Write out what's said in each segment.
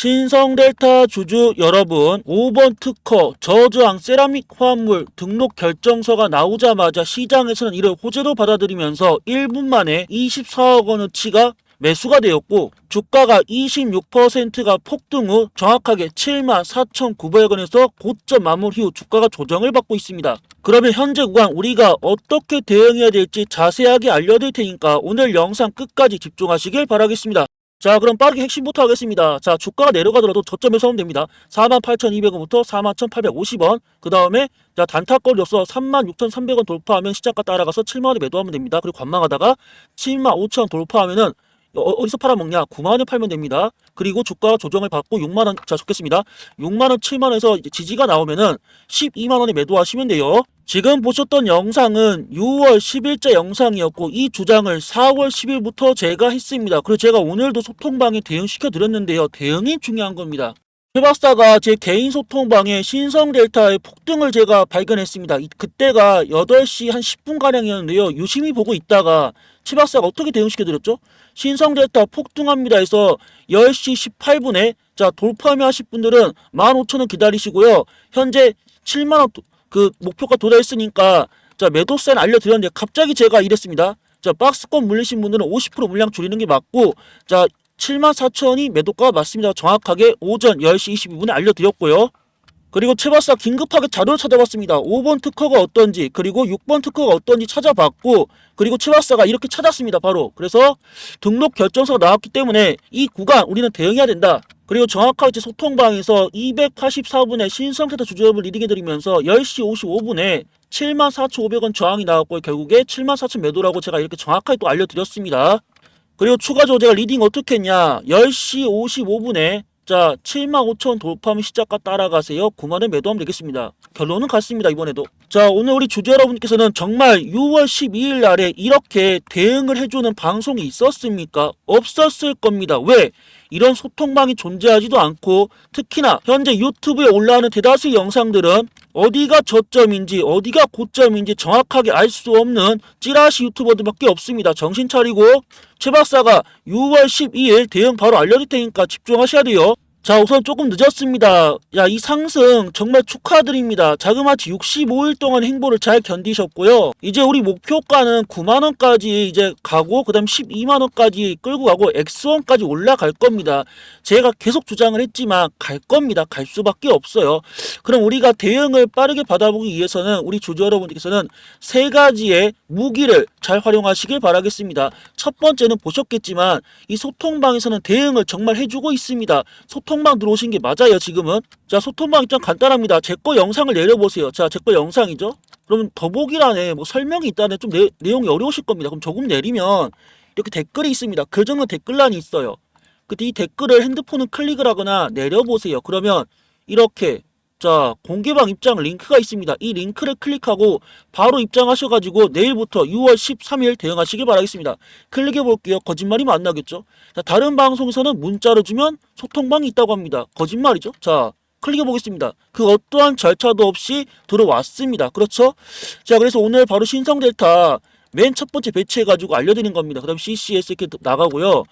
신성델타 주주 여러분 5번 특허 저저항 세라믹 화합물 등록 결정서가 나오자마자 시장에서는 이를 호재로 받아들이면서 1분 만에 24억 원어치가 매수가 되었고 주가가 26%가 폭등 후 정확하게 7만 4,900원에서 고점 마무리 후 주가가 조정을 받고 있습니다. 그러면 현재 구간 우리가 어떻게 대응해야 될지 자세하게 알려드릴 테니까 오늘 영상 끝까지 집중하시길 바라겠습니다. 자 그럼 빠르게 핵심부터 하겠습니다. 자 주가가 내려가더라도 저점에서 하면 됩니다. 48,200원부터 41,850원 그 다음에 자 단타거리로서 36,300원 돌파하면 시작가 따라가서 7만원에 매도하면 됩니다. 그리고 관망하다가 75,000원 돌파하면은 어, 어디서 팔아먹냐? 9만원에 팔면 됩니다. 그리고 주가 조정을 받고 6만원, 자, 좋겠습니다. 6만원, 7만원에서 이제 지지가 나오면은 12만원에 매도하시면 돼요. 지금 보셨던 영상은 6월 10일자 영상이었고, 이 주장을 4월 10일부터 제가 했습니다. 그리고 제가 오늘도 소통방에 대응시켜 드렸는데요. 대응이 중요한 겁니다. 최 박사가 제 개인 소통방에 신성 델타의 폭등을 제가 발견했습니다. 이- 그때가 8시 한 10분가량이었는데요. 유심히 보고 있다가 최 박사가 어떻게 대응시켜드렸죠? 신성델타 폭등합니다 해서 10시 18분에 자 돌파하며 하실 분들은 15,000원 기다리시고요. 현재 7만원 그 목표가 도달했으니까 자 매도세는 알려드렸는데 갑자기 제가 이랬습니다. 자 박스권 물리신 분들은 50% 물량 줄이는 게 맞고 자 74,000원이 매도가가 맞습니다. 정확하게 오전 10시 22분에 알려드렸고요. 그리고 최박사 긴급하게 자료를 찾아봤습니다. 5번 특허가 어떤지 그리고 6번 특허가 어떤지 찾아봤고 그리고 최박사가 이렇게 찾았습니다. 바로 그래서 등록 결정서가 나왔기 때문에 이 구간 우리는 대응해야 된다. 그리고 정확하게 제 소통방에서 284분에 신성태도 주주업을 리딩해 드리면서 10시 55분에 74,500원 저항이 나왔고 결국에 74,000 매도라고 제가 이렇게 정확하게 또 알려드렸습니다. 그리고 추가적으로 제가 리딩 어떻게 했냐 10시 55분에 자 75,000원 돌파하면 시작가 따라가세요. 9만원 매도하면 되겠습니다. 결론은 같습니다 이번에도. 자 오늘 우리 주주 여러분께서는 정말 6월 12일 날에 이렇게 대응을 해주는 방송이 있었습니까? 없었을 겁니다. 왜? 이런 소통방이 존재하지도 않고 특히나 현재 유튜브에 올라오는 대다수의 영상들은 어디가 저점인지 어디가 고점인지 정확하게 알 수 없는 찌라시 유튜버들밖에 없습니다. 정신 차리고 최 박사가 6월 12일 대응 바로 알려줄 테니까 집중하셔야 돼요. 자 우선 조금 늦었습니다. 야 이 상승 정말 축하드립니다. 자그마치 65일 동안 행보를 잘 견디셨고요. 이제 우리 목표가는 9만원까지 이제 가고 그 다음 12만원까지 끌고 가고 엑스원까지 올라갈 겁니다. 제가 계속 주장을 했지만 갈 겁니다. 갈 수밖에 없어요. 그럼 우리가 대응을 빠르게 받아보기 위해서는 우리 주주 여러분께서는 세 가지의 무기를 잘 활용하시길 바라겠습니다. 첫 번째는 보셨겠지만 이 소통방에서는 대응을 정말 해주고 있습니다. 방 들어오신 게 맞아요 지금은. 자 소통방 일단 간단합니다. 제 거 영상을 내려보세요. 자 제 거 영상이죠. 그러면 더보기란에 뭐 설명이 있다네 좀 내, 내용이 어려우실 겁니다. 그럼 조금 내리면 이렇게 댓글이 있습니다. 그 정도 댓글란이 있어요. 그때 이 댓글을 핸드폰을 클릭을 하거나 내려보세요. 그러면 이렇게 자 공개방 입장 링크가 있습니다. 이 링크를 클릭하고 바로 입장하셔가지고 내일부터 6월 13일 대응하시길 바라겠습니다. 클릭해 볼게요. 거짓말이 면 안 나겠죠? 자 다른 방송에서는 문자로 주면 소통방이 있다고 합니다. 거짓말이죠? 자 클릭해 보겠습니다. 그 어떠한 절차도 없이 들어왔습니다. 그렇죠? 자 그래서 오늘 바로 신성델타 맨 첫 번째 배치해가지고 알려드린 겁니다. 그 다음 CCS 이렇게 나가고요.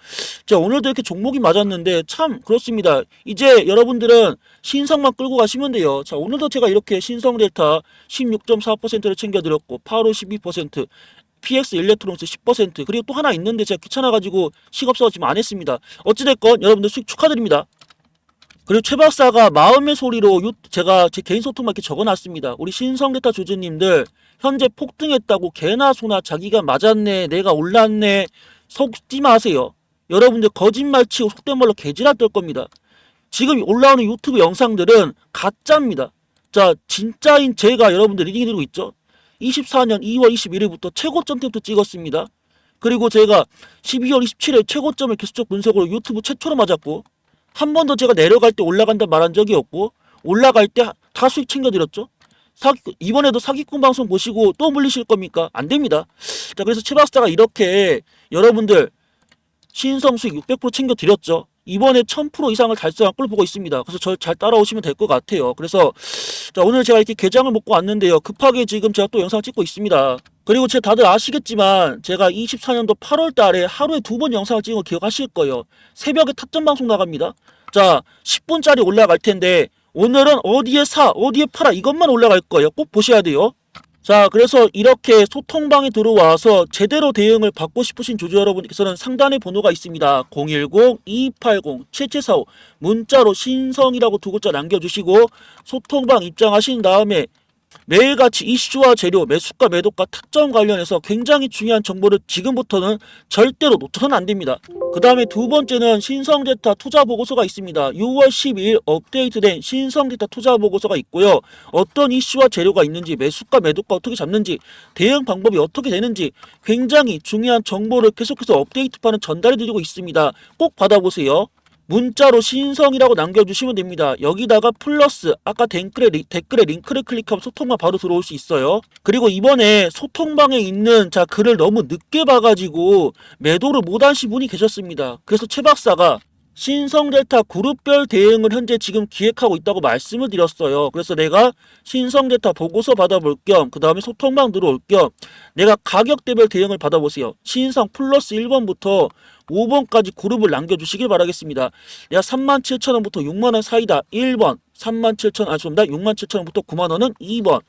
자, 오늘도 이렇게 종목이 맞았는데 참 그렇습니다. 이제 여러분들은 신성만 끌고 가시면 돼요. 자, 오늘도 제가 이렇게 신성 델타 16.4%를 챙겨드렸고, 8호 12%, PX 일렉트론스 10%, 그리고 또 하나 있는데 제가 귀찮아가지고 식업사가 지금 안 했습니다. 어찌됐건 여러분들 수익 축하드립니다. 그리고 최 박사가 마음의 소리로 유- 제가 제 개인 소통만 이렇게 적어놨습니다. 우리 신성대타 주주님들 현재 폭등했다고 개나 소나 자기가 맞았네, 내가 올랐네 속지 마세요. 여러분들 거짓말 치고 속된 말로 개지랄 떨 겁니다. 지금 올라오는 유튜브 영상들은 가짜입니다. 자, 진짜인 제가 여러분들 리딩해드리고 있죠. 24년 2월 21일부터 최고점 때부터 찍었습니다. 그리고 제가 12월 27일 최고점을 계속적 분석으로 유튜브 최초로 맞았고 한 번도 제가 내려갈 때 올라간다 말한 적이 없고 올라갈 때 다 수익 챙겨드렸죠. 사기, 이번에도 사기꾼 방송 보시고 또 물리실 겁니까? 안 됩니다. 자 그래서 최박사가 이렇게 여러분들 신성 수익 600% 챙겨드렸죠. 이번에 1000% 이상을 달성한 걸 보고 있습니다. 그래서 저 잘 따라오시면 될 것 같아요. 그래서 자 오늘 제가 이렇게 게장을 먹고 왔는데요. 급하게 지금 제가 또 영상 찍고 있습니다. 그리고 제 다들 아시겠지만 제가 24년도 8월 달에 하루에 두 번 영상을 찍은 거 기억하실 거예요. 새벽에 탑점 방송 나갑니다. 자, 10분짜리 올라갈 텐데 오늘은 어디에 사, 어디에 팔아 이것만 올라갈 거예요. 꼭 보셔야 돼요. 자, 그래서 이렇게 소통방에 들어와서 제대로 대응을 받고 싶으신 조주 여러분께서는 상단에 번호가 있습니다. 010-280-7745 문자로 신성이라고 두 글자 남겨주시고 소통방 입장하신 다음에 매일같이 이슈와 재료, 매수가, 매도가, 타점 관련해서 굉장히 중요한 정보를 지금부터는 절대로 놓쳐서는 안 됩니다. 그 다음에 두 번째는 신성제타 투자 보고서가 있습니다. 6월 12일 업데이트된 신성제타 투자 보고서가 있고요. 어떤 이슈와 재료가 있는지, 매수가, 매도가 어떻게 잡는지, 대응 방법이 어떻게 되는지 굉장히 중요한 정보를 계속해서 업데이트판은 전달해드리고 있습니다. 꼭 받아보세요. 문자로 신성이라고 남겨주시면 됩니다. 여기다가 플러스 아까 댓글에, 리- 댓글에 링크를 클릭하면 소통방 바로 들어올 수 있어요. 그리고 이번에 소통방에 있는 자 글을 너무 늦게 봐가지고 매도를 못하신 분이 계셨습니다. 그래서 최 박사가 신성델타 그룹별 대응을 현재 지금 기획하고 있다고 말씀을 드렸어요. 그래서 내가 신성델타 보고서 받아볼 겸, 그 다음에 소통방 들어올 겸, 내가 가격대별 대응을 받아보세요. 신성 플러스 1번부터 5번까지 그룹을 남겨주시길 바라겠습니다. 내가 37,000원부터 6만원 사이다. 1번. 37,000원, 아, 죄송합니다. 67,000원부터 9만원은 2번.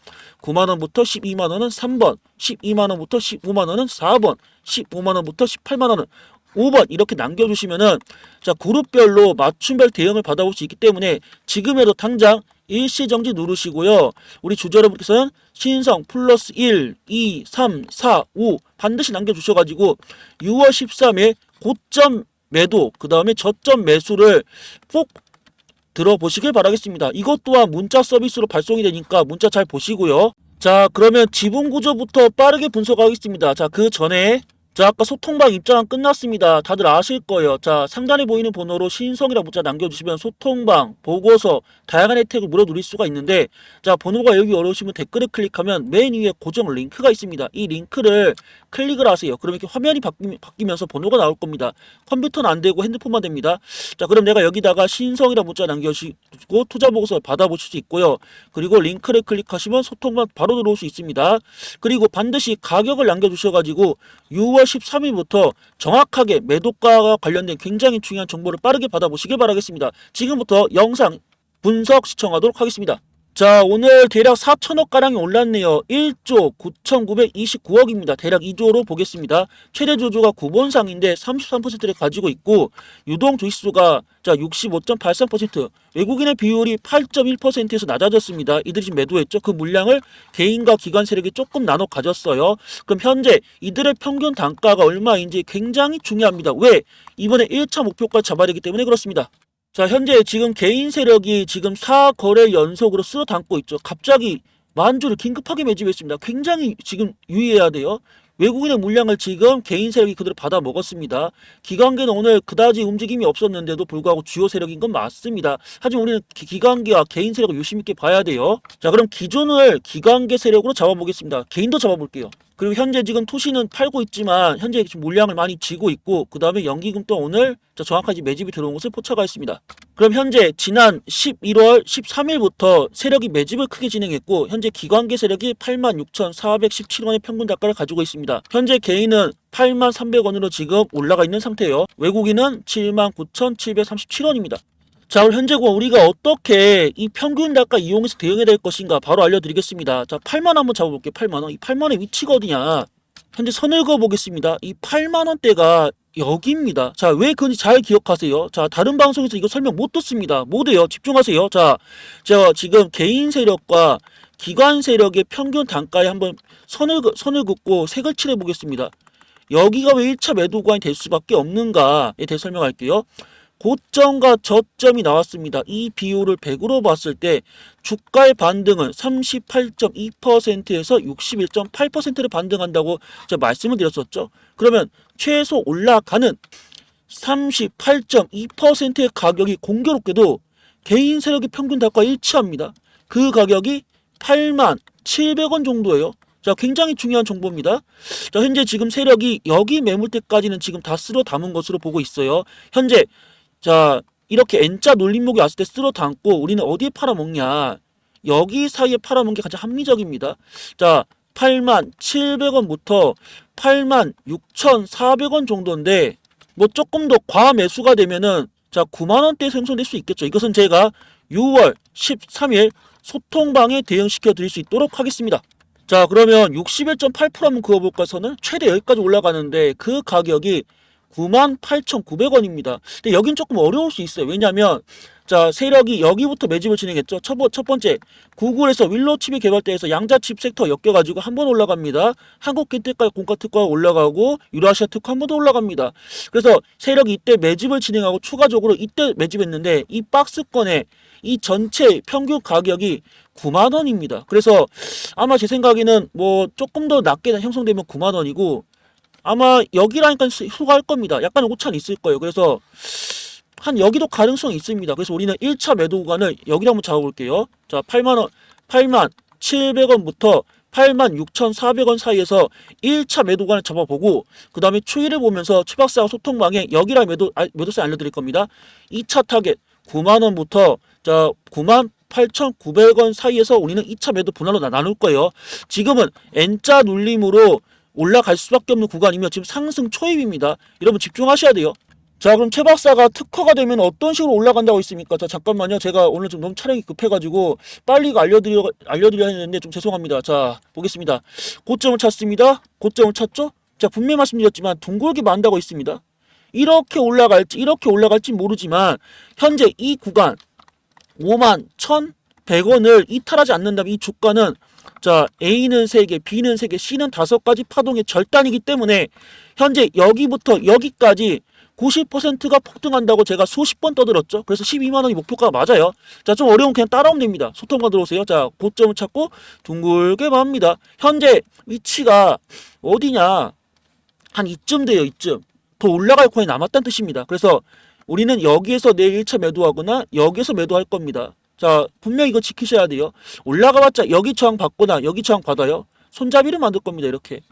9만원부터 12만원은 3번. 12만원부터 15만원은 4번. 15만원부터 18만원은 5번 이렇게 남겨주시면은 자 그룹별로 맞춤별 대응을 받아볼 수 있기 때문에 지금에도 당장 일시정지 누르시고요. 우리 주주 여러분께서는 신성 플러스 1, 2, 3, 4, 5 반드시 남겨주셔가지고 6월 13일 고점 매도 그 다음에 저점 매수를 꼭 들어보시길 바라겠습니다. 이것 또한 문자 서비스로 발송이 되니까 문자 잘 보시고요. 자 그러면 지분 구조부터 빠르게 분석하겠습니다. 자 그 전에 자 아까 소통방 입장은 끝났습니다. 다들 아실 거예요. 자 상단에 보이는 번호로 신성이라 문자 남겨주시면 소통방, 보고서, 다양한 혜택을 무료 누릴 수가 있는데 자 번호가 여기 어려우시면 댓글을 클릭하면 맨 위에 고정 링크가 있습니다. 이 링크를 클릭을 하세요. 그럼 이렇게 화면이 바뀌, 바뀌 면서 번호가 나올 겁니다. 컴퓨터는 안 되고 핸드폰만 됩니다. 자 그럼 내가 여기다가 신성이라 문자 남겨주시고 투자 보고서 받아보실 수 있고요. 그리고 링크를 클릭하시면 소통방 바로 들어올 수 있습니다. 그리고 반드시 가격을 남겨주셔가지고 6월 13일부터 정확하게 매도가와 관련된 굉장히 중요한 정보를 빠르게 받아보시길 바라겠습니다. 지금부터 영상 분석 시청하도록 하겠습니다. 자 오늘 대략 4천억 가량이 올랐네요. 1조 9,929억입니다. 대략 2조로 보겠습니다. 최대 조조가 9번상인데 33%를 가지고 있고 유동 조회수가 자 65.83% 외국인의 비율이 8.1%에서 낮아졌습니다. 이들이 지금 매도했죠. 그 물량을 개인과 기관 세력이 조금 나눠 가졌어요. 그럼 현재 이들의 평균 단가가 얼마인지 굉장히 중요합니다. 왜? 이번에 1차 목표까지 잡아야 되기 때문에 그렇습니다. 자, 현재 지금 개인 세력이 지금 4거래 연속으로 쓸어 담고 있죠. 갑자기 만주를 긴급하게 매집했습니다. 굉장히 지금 유의해야 돼요. 외국인의 물량을 지금 개인 세력이 그대로 받아 먹었습니다. 기관계는 오늘 그다지 움직임이 없었는데도 불구하고 주요 세력인 건 맞습니다. 하지만 우리는 기- 기관계와 개인 세력을 유심 있게 봐야 돼요. 자, 그럼 기존을 기관계 세력으로 잡아보겠습니다. 개인도 잡아볼게요. 그리고 현재 지금 토시는 팔고 있지만 현재 지금 물량을 많이 쥐고 있고 그 다음에 연기금 또 오늘 자, 정확하게 매집이 들어온 것을 포착하 있습니다. 그럼 현재 지난 11월 13일부터 세력이 매집을 크게 진행했고 현재 기관계 세력이 86,417원의 평균 단가를 가지고 있습니다. 현재 개인은 8만 300원으로 지금 올라가 있는 상태예요. 외국인은 7만 9,737원입니다. 자, 그럼 현재 우리가 어떻게 이 평균 단가 이용해서 대응해야 될 것인가 바로 알려드리겠습니다. 자, 8만 한번 잡아볼게요. 8만 원. 이 8만 원의 위치가 어디냐? 현재 선을 그어보겠습니다. 이 8만 원대가 여기입니다. 자, 왜 그런지 잘 기억하세요. 자, 다른 방송에서 이거 설명 못 듣습니다. 못 해요. 집중하세요. 자, 제가 지금 개인 세력과 기관 세력의 평균 단가에 한번 선을, 그- 선을 긋고 색을 칠해 보겠습니다. 여기가 왜 1차 매도 구간이 될 수밖에 없는가에 대해 설명할게요. 고점과 저점이 나왔습니다. 이 비율을 100으로 봤을 때 주가의 반등은 38.2%에서 61.8%를 반등한다고 제가 말씀을 드렸었죠. 그러면 최소 올라가는 38.2%의 가격이 공교롭게도 개인 세력의 평균 단가와 일치합니다. 그 가격이 8만 700원 정도예요. 자, 굉장히 중요한 정보입니다. 자, 현재 지금 세력이 여기 매물대까지는 지금 다 쓸어 담은 것으로 보고 있어요. 현재 자, 이렇게 N자 놀림목이 왔을 때 쓸어 담고 우리는 어디에 팔아먹냐? 여기 사이에 팔아먹는 게 가장 합리적입니다. 자, 8만 700원부터 8만 6,400원 정도인데 뭐 조금 더 과매수가 되면은 자 9만원대에서 형성될 수 있겠죠. 이것은 제가 6월 13일 소통방에 대응시켜 드릴 수 있도록 하겠습니다. 자 그러면 61.8% 한번 그어볼까 선을 최대 여기까지 올라가는데 그 가격이 98,900원입니다. 근데 여긴 조금 어려울 수 있어요. 왜냐하면 자 세력이 여기부터 매집을 진행했죠. 첫, 번- 첫 번째 구글에서 윌로칩이 개발돼서 양자칩 섹터 엮여가지고 한 번 올라갑니다. 한국 기특가 공가 특허가 올라가고 유라시아 특허 한번 더 올라갑니다. 그래서 세력이 이때 매집을 진행하고 추가적으로 이때 매집했는데 이 박스권에 이 전체 평균 가격이 9만 원입니다. 그래서 아마 제 생각에는 뭐 조금 더 낮게 형성되면 9만 원이고 아마 여기라니까 휴가할 겁니다. 약간 오차는 있을 거예요. 그래서 한 여기도 가능성이 있습니다. 그래서 우리는 1차 매도 구간을 여기를 한번 잡아볼게요. 자, 8만 원, 8만 700원부터 8만 6,400원 사이에서 1차 매도 구간을 잡아보고 그 다음에 추이를 보면서 최박사와 소통방에 여기라 매도 아, 매도세 알려드릴 겁니다. 2차 타겟 9만 원부터 자 9만 8,900원 사이에서 우리는 2차 매도 분할로 나- 나눌 거예요. 지금은 N자 눌림으로 올라갈 수밖에 없는 구간이며 지금 상승 초입입니다. 여러분 집중하셔야 돼요. 자 그럼 최 박사가 특허가 되면 어떤 식으로 올라간다고 했습니까? 자 잠깐만요. 제가 오늘 좀 너무 촬영이 급해가지고 빨리 알려드려 알려드려야 했는데 좀 죄송합니다. 자 보겠습니다. 고점을 찾습니다. 고점을 찾죠? 자 분명히 말씀드렸지만 둥글게 만다고 있습니다. 이렇게 올라갈지 이렇게 올라갈지 모르지만 현재 이 구간 5만 1,100원을 이탈하지 않는다면 이 주가는 자 A는 3개, B는 3개, C는 5가지 파동의 절단이기 때문에 현재 여기부터 여기까지 90%가 폭등한다고 제가 수십 번 떠들었죠. 그래서 12만 원이 목표가 맞아요. 자, 좀 어려우면 그냥 따라오면 됩니다. 소통만 들어오세요. 자, 고점을 찾고 둥글게 맙니다. 현재 위치가 어디냐? 한 이쯤 돼요, 이쯤. 더 올라갈 코인이 남았다는 뜻입니다. 그래서 우리는 여기에서 내일 1차 매도하거나 여기에서 매도할 겁니다. 자, 분명히 이거 지키셔야 돼요. 올라가봤자 여기 저항 받거나 여기 저항 받아요. 손잡이를 만들 겁니다, 이렇게.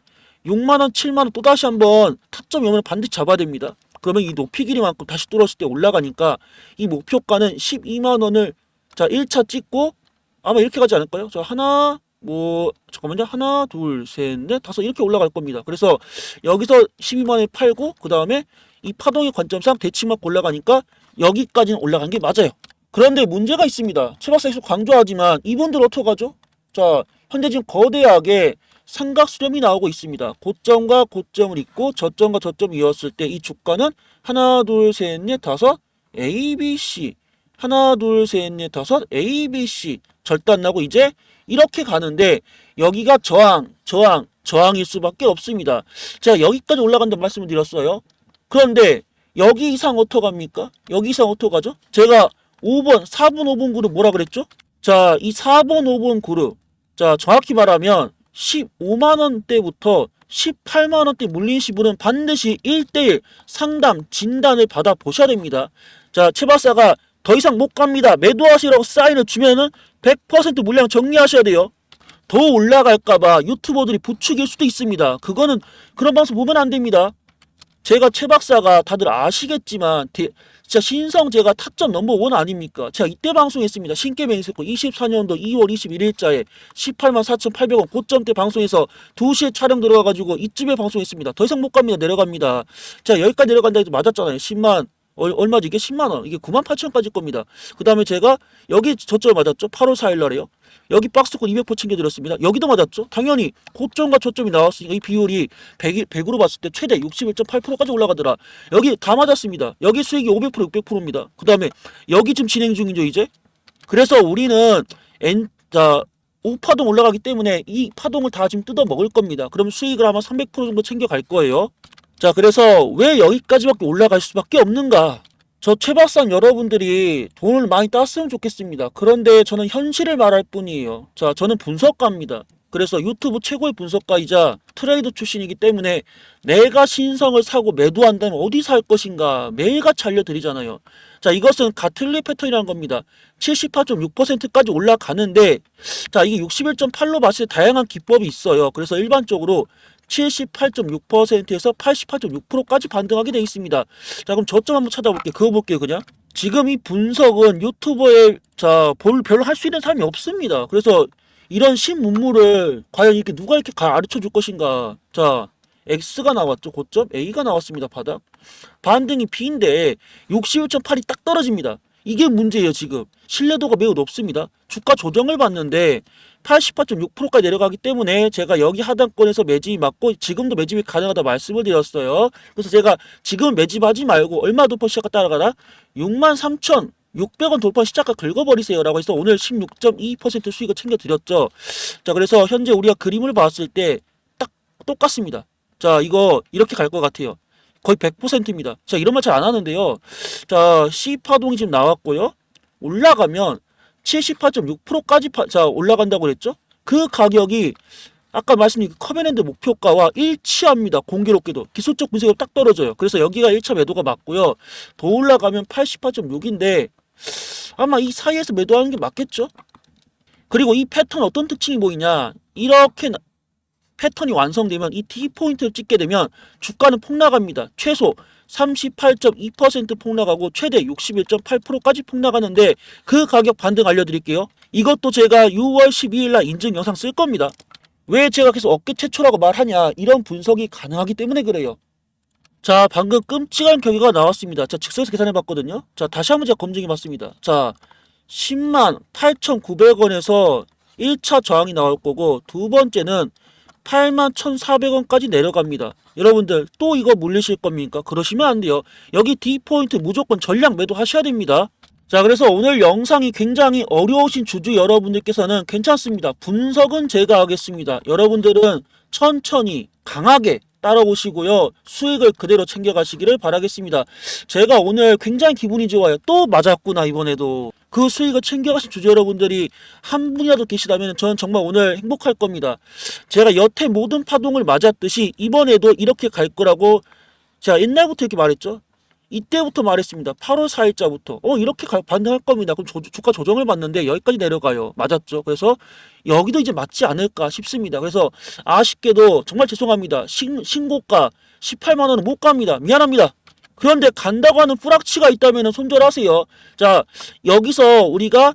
6만원, 7만원 또다시 한번 타점 오면 반드시 잡아야 됩니다. 그러면 이 높이 길이만큼 다시 뚫었을 때 올라가니까 이 목표가는 12만원을 자 1차 찍고 아마 이렇게 가지 않을까요? 자 하나 뭐 잠깐만요 하나 둘 셋 넷 다섯 이렇게 올라갈 겁니다. 그래서 여기서 12만원에 팔고 그 다음에 이 파동의 관점상 대치막 올라가니까 여기까지는 올라간 게 맞아요. 그런데 문제가 있습니다. 최 박사 계속 강조하지만 이분들 어떡하죠? 자 현재 지금 거대하게 삼각 수렴이 나오고 있습니다. 고점과 고점을 잇고 저점과 저점을 이었을 때 이 주가는 하나 둘 셋 넷 다섯 A, B, C 하나 둘 셋 넷 다섯 A, B, C 절단 나고 이제 이렇게 가는데 여기가 저항, 저항, 저항일 수밖에 없습니다. 제가 여기까지 올라간다는 말씀을 드렸어요. 그런데 여기 이상 어떡합니까? 여기 이상 어떡하죠? 제가 5번, 4번, 5번 그룹 뭐라 그랬죠? 자, 이 4번, 5번 그룹 자, 정확히 말하면 15만 원대부터 18만 원대 물린 시분은 반드시 1대1 상담 진단을 받아 보셔야 됩니다. 자, 최박사가 더 이상 못 갑니다. 매도하시라고 사인을 주면은 100% 물량 정리하셔야 돼요. 더 올라갈까봐 유튜버들이 부추길 수도 있습니다. 그거는 그런 방송 보면 안 됩니다. 제가 최 박사가 다들 아시겠지만 대- 진짜 신성 제가 타점 넘버원 아닙니까? 제가 이때 방송했습니다. 신개맹세코 24년도 2월 21일자에 18만 4,800원 고점 때 방송해서 2시에 촬영 들어가가지고 이쯤에 방송했습니다. 더 이상 못 갑니다. 내려갑니다. 자 여기까지 내려간다 해도 맞았잖아요. 10만 얼, 얼마지 이게 10만 원 이게 9만 8천까지 겁니다. 그 다음에 제가 여기 저점 맞았죠. 8월 4일 날에요. 여기 박스권 200% 챙겨드렸습니다. 여기도 맞았죠. 당연히 고점과 저점이 나왔으니까 이 비율이 100, 100으로 봤을 때 최대 61.8%까지 올라가더라. 여기 다 맞았습니다. 여기 수익이 500% 600%입니다. 그 다음에 여기 지금 진행 중이죠 이제. 그래서 우리는 N 자 오파동 올라가기 때문에 이 파동을 다 지금 뜯어 먹을 겁니다. 그럼 수익을 아마 300% 정도 챙겨갈 거예요. 자 그래서 왜 여기까지밖에 올라갈 수밖에 없는가? 저 최박산 여러분들이 돈을 많이 땄으면 좋겠습니다. 그런데 저는 현실을 말할 뿐이에요. 자, 저는 분석가입니다. 그래서 유튜브 최고의 분석가이자 트레이더 출신이기 때문에 내가 신성을 사고 매도한다면 어디서 할 것인가 매일같이 알려드리잖아요. 자, 이것은 가틀리 패턴이라는 겁니다. 78.6%까지 올라가는데 자, 이게 61.8로 봤을 때 다양한 기법이 있어요. 그래서 일반적으로 78.6%에서 88.6%까지 반등하게 되어 있습니다. 자, 그럼 저점 한번 찾아볼게요. 그거 볼게요, 그냥. 지금 이 분석은 유튜버에 자, 볼 별로 할 수 있는 사람이 없습니다. 그래서 이런 신문물을 과연 이렇게 누가 이렇게 가르쳐 줄 것인가? 자, X가 나왔죠. 고점 A가 나왔습니다. 바닥. 반등이 B인데 61.8이 딱 떨어집니다. 이게 문제예요, 지금. 신뢰도가 매우 높습니다. 주가 조정을 받는데 88.6%까지 내려가기 때문에 제가 여기 하단권에서 매집이 맞고 지금도 매집이 가능하다 말씀을 드렸어요. 그래서 제가 지금 매집하지 말고 얼마 돌파 시작가 따라가나 63,600원 돌파 시작가 긁어버리세요 라고 해서 오늘 16.2% 수익을 챙겨드렸죠. 자 그래서 현재 우리가 그림을 봤을 때 딱 똑같습니다. 자 이거 이렇게 갈 것 같아요. 거의 100%입니다. 자 이런 말 잘 안 하는데요. 자 C 파동이 지금 나왔고요. 올라가면 78.6%까지 파, 자 올라간다고 그랬죠? 그 가격이 아까 말씀드린 그 커베넨트 목표가와 일치합니다. 공교롭게도 기술적 분석이 딱 떨어져요. 그래서 여기가 1차 매도가 맞고요. 더 올라가면 88.6인데 아마 이 사이에서 매도하는 게 맞겠죠? 그리고 이 패턴 어떤 특징이 보이냐? 이렇게 나- 패턴이 완성되면 이 T 포인트를 찍게 되면 주가는 폭락합니다. 최소 38.2% 폭락하고 최대 61.8%까지 폭락하는데 그 가격 반등 알려드릴게요. 이것도 제가 6월 12일 날 인증 영상 쓸 겁니다. 왜 제가 계속 어깨 최초라고 말하냐 이런 분석이 가능하기 때문에 그래요. 자 방금 끔찍한 경기가 나왔습니다. 자 즉석에서 계산해 봤거든요. 자 다시 한번 제가 검증해 봤습니다. 자 10만 8,900원에서 1차 저항이 나올 거고 두 번째는 8만 1,400원까지 내려갑니다. 여러분들 또 이거 물리실 겁니까? 그러시면 안 돼요. 여기 D포인트 무조건 전량 매도 하셔야 됩니다. 자 그래서 오늘 영상이 굉장히 어려우신 주주 여러분들께서는 괜찮습니다. 분석은 제가 하겠습니다. 여러분들은 천천히 강하게 따라오시고요. 수익을 그대로 챙겨가시기를 바라겠습니다. 제가 오늘 굉장히 기분이 좋아요. 또 맞았구나 이번에도. 그 수익을 챙겨가신 주주 여러분들이 한 분이라도 계시다면 저는 정말 오늘 행복할 겁니다. 제가 여태 모든 파동을 맞았듯이 이번에도 이렇게 갈 거라고 제가 옛날부터 이렇게 말했죠. 이때부터 말했습니다. 8월 4일자부터 어 이렇게 가- 반등할 겁니다. 그럼 조- 주가 조정을 받는데 여기까지 내려가요. 맞았죠. 그래서 여기도 이제 맞지 않을까 싶습니다. 그래서 아쉽게도 정말 죄송합니다. 신, 신고가 18만 원은 못 갑니다. 미안합니다. 그런데 간다고 하는 뿌락치가 있다면 손절하세요. 자 여기서 우리가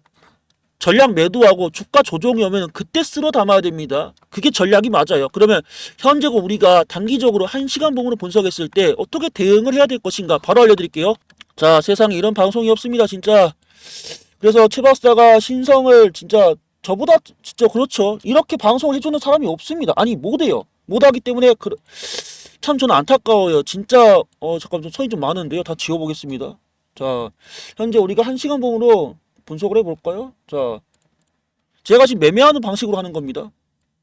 전략 매도하고 주가 조정이 오면 그때 쓸어 담아야 됩니다. 그게 전략이 맞아요. 그러면 현재고 우리가 단기적으로 한시간 봉으로 분석했을 때 어떻게 대응을 해야 될 것인가 바로 알려드릴게요. 자 세상에 이런 방송이 없습니다 진짜. 그래서 최 박사가 신성을 진짜 저보다 진짜 그렇죠. 이렇게 방송을 해주는 사람이 없습니다. 아니 못해요. 못하기 때문에 그, 참 저는 안타까워요. 진짜 어 잠깐 좀 손이 좀 많은데요. 다 지워보겠습니다. 자 현재 우리가 한 시간 봉으로 분석을 해볼까요? 자 제가 지금 매매하는 방식으로 하는 겁니다.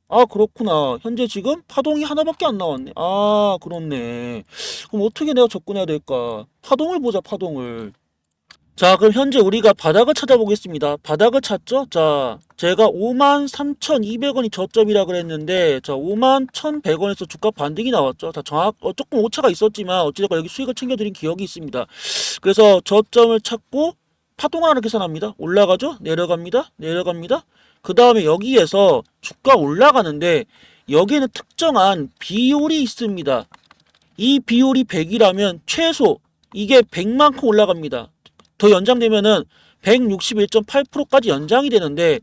아 그렇구나. 현재 지금 파동이 하나밖에 안 나왔네. 아 그렇네. 그럼 어떻게 내가 접근해야 될까? 파동을 보자 파동을. 자 그럼 현재 우리가 바닥을 찾아보겠습니다. 바닥을 찾죠? 자 제가 53,200원이 저점이라 그랬는데 자 51,100원에서 주가 반등이 나왔죠. 다 정확 어, 조금 오차가 있었지만 어찌됐건 여기 수익을 챙겨드린 기억이 있습니다. 그래서 저점을 찾고 파동을 하나 계산합니다. 올라가죠? 내려갑니다. 내려갑니다. 그 다음에 여기에서 주가 올라가는데 여기에는 특정한 비율이 있습니다. 이 비율이 100이라면 최소 이게 100만큼 올라갑니다. 더 연장되면은 161.8%까지 연장이 되는데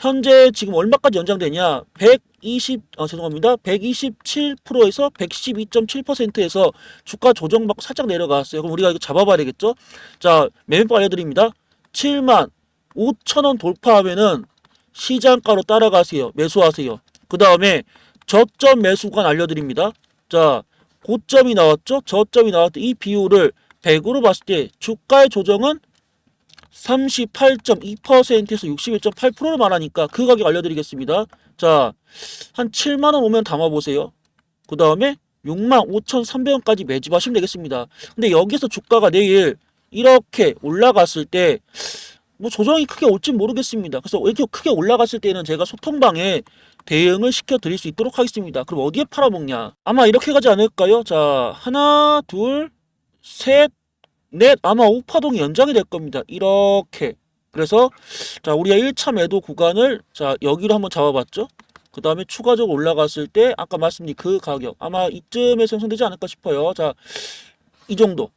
현재 지금 얼마까지 연장되냐? 120 어, 죄송합니다. 127%에서 112.7%에서 주가 조정받고 살짝 내려갔어요. 그럼 우리가 이거 잡아봐야 되겠죠? 자, 매매법 알려드립니다. 7만 5천 원 돌파하면은 시장가로 따라가세요. 매수하세요. 그 다음에 저점 매수관 알려드립니다. 자, 고점이 나왔죠? 저점이 나왔던 이 비율을 100으로 봤을 때 주가의 조정은 38.2%에서 61.8%를 말하니까 그 가격 알려드리겠습니다. 자, 한 7만원 오면 담아보세요. 그 다음에 65,300원까지 매집하시면 되겠습니다. 근데 여기서 주가가 내일 이렇게 올라갔을 때 뭐 조정이 크게 올진 모르겠습니다. 그래서 이렇게 크게 올라갔을 때는 제가 소통방에 대응을 시켜 드릴 수 있도록 하겠습니다. 그럼 어디에 팔아먹냐? 아마 이렇게 가지 않을까요? 자, 하나, 둘, 셋, 넷. 아마 우파동이 연장이 될 겁니다. 이렇게. 그래서 자, 우리가 1차 매도 구간을 자, 여기로 한번 잡아봤죠? 그 다음에 추가적으로 올라갔을 때 아까 말씀드린 그 가격 아마 이쯤에서 형성되지 않을까 싶어요. 자, 이 정도.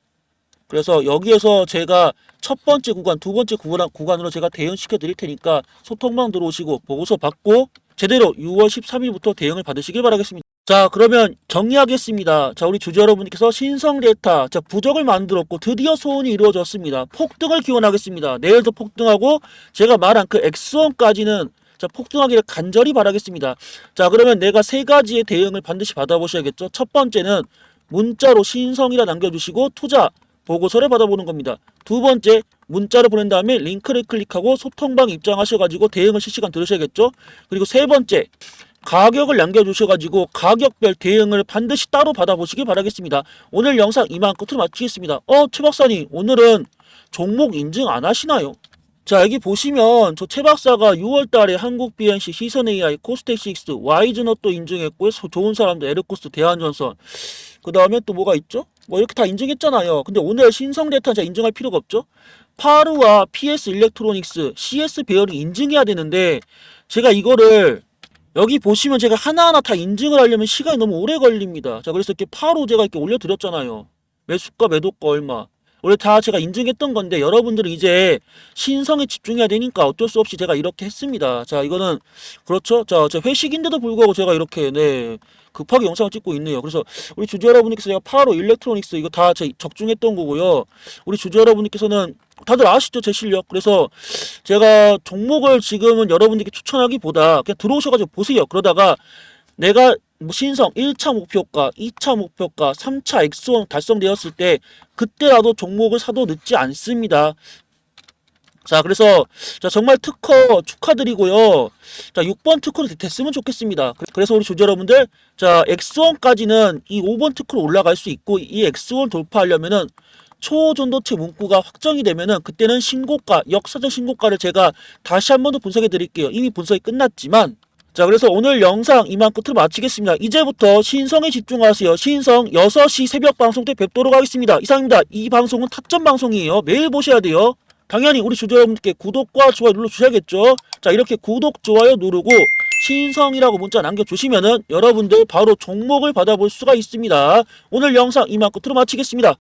그래서 여기에서 제가 첫 번째 구간, 두 번째 구간, 구간으로 제가 대응시켜 드릴 테니까 소통방 들어오시고 보고서 받고 제대로 6월 13일부터 대응을 받으시길 바라겠습니다. 자 그러면 정리하겠습니다. 자 우리 주주 여러분께서 신성 데이터 자 부적을 만들었고 드디어 소원이 이루어졌습니다. 폭등을 기원하겠습니다. 내일도 폭등하고 제가 말한 그 X1까지는 자 폭등하기를 간절히 바라겠습니다. 자 그러면 내가 세 가지의 대응을 반드시 받아보셔야겠죠. 첫 번째는 문자로 신성이라 남겨주시고 투자 보고서를 받아보는 겁니다. 두 번째 문자를 보낸 다음에 링크를 클릭하고 소통방 입장하셔가지고 대응을 실시간 들으셔야겠죠. 그리고 세 번째 가격을 남겨주셔가지고 가격별 대응을 반드시 따로 받아보시길 바라겠습니다. 오늘 영상 이만 끝으로 마치겠습니다. 어, 최 박사님, 오늘은 종목 인증 안 하시나요? 자, 여기 보시면 저 최 박사가 6월 달에 한국 BNC, 시선 AI, 코스텍 식스, 와이즈넛도 인증했고요. 소- 좋은 사람들 에르코스, 대한전선. 그 다음에 또 뭐가 있죠? 뭐 이렇게 다 인증했잖아요. 근데 오늘 신성 데이터 제가 인증할 필요가 없죠? 파르와 PS 일렉트로닉스, CS 배열이 인증해야 되는데 제가 이거를 여기 보시면 제가 하나하나 다 인증을 하려면 시간이 너무 오래 걸립니다. 자, 그래서 이렇게 파로 제가 이렇게 올려드렸잖아요. 매수가, 매도가 얼마. 원래 다 제가 인증했던 건데 여러분들은 이제 신성에 집중해야 되니까 어쩔 수 없이 제가 이렇게 했습니다. 자, 이거는 그렇죠. 자, 제 회식인데도 불구하고 제가 이렇게 네 급하게 영상을 찍고 있네요. 그래서 우리 주주 여러분께서 제가 파로 일렉트로닉스 이거 다 제 적중했던 거고요. 우리 주주 여러분께서는 다들 아시죠 제 실력. 그래서 제가 종목을 지금은 여러분들께 추천하기보다 그냥 들어오셔가지고 보세요. 그러다가 내가 뭐 신성 1차 목표가, 2차 목표가, 3차 X1 달성되었을 때 그때라도 종목을 사도 늦지 않습니다. 자, 그래서 자 정말 특허 축하드리고요. 자, 6번 특허로 됐으면 좋겠습니다. 그래서 우리 주주 여러분들 자, X1까지는 이 5번 특허로 올라갈 수 있고 이 X1 돌파하려면은 초전도체 문구가 확정이 되면은 그때는 신고가, 역사적 신고가를 제가 다시 한 번 더 분석해 드릴게요. 이미 분석이 끝났지만 자, 그래서 오늘 영상 이만 끝으로 마치겠습니다. 이제부터 신성에 집중하세요. 신성 6시 새벽 방송 때 뵙도록 하겠습니다. 이상입니다. 이 방송은 탑점 방송이에요. 매일 보셔야 돼요. 당연히 우리 주주 여러분들께 구독과 좋아요 눌러주셔야겠죠. 자, 이렇게 구독, 좋아요 누르고 신성이라고 문자 남겨주시면은 여러분들 바로 종목을 받아볼 수가 있습니다. 오늘 영상 이만 끝으로 마치겠습니다.